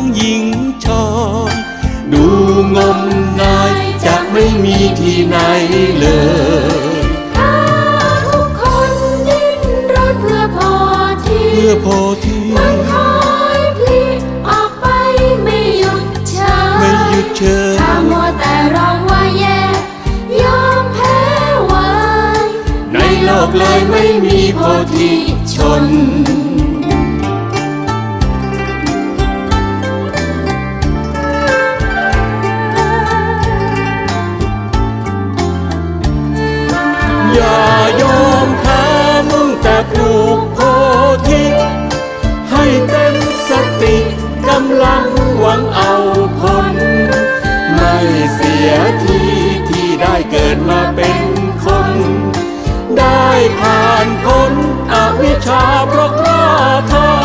ทั้งหญิงชอนดูงมงายจะไม่มีที่ไหนเลยถ้าทุกคนดิ้นรนเพื่อพอที่เพื่อโพธิมันคอยพลิกออกไปไม่หยุดเชยไม่หยุดเชยถ้ามัวแต่ร้องว่าแย่ยอมแพ้ไว้ในโลกเลยไม่มีโพธิชน ติกำลังหวังเอาผล ไม่เสียทีที่ได้เกิดมาเป็นคน ได้ผ่านพ้นอวิชชาเพราะกล้า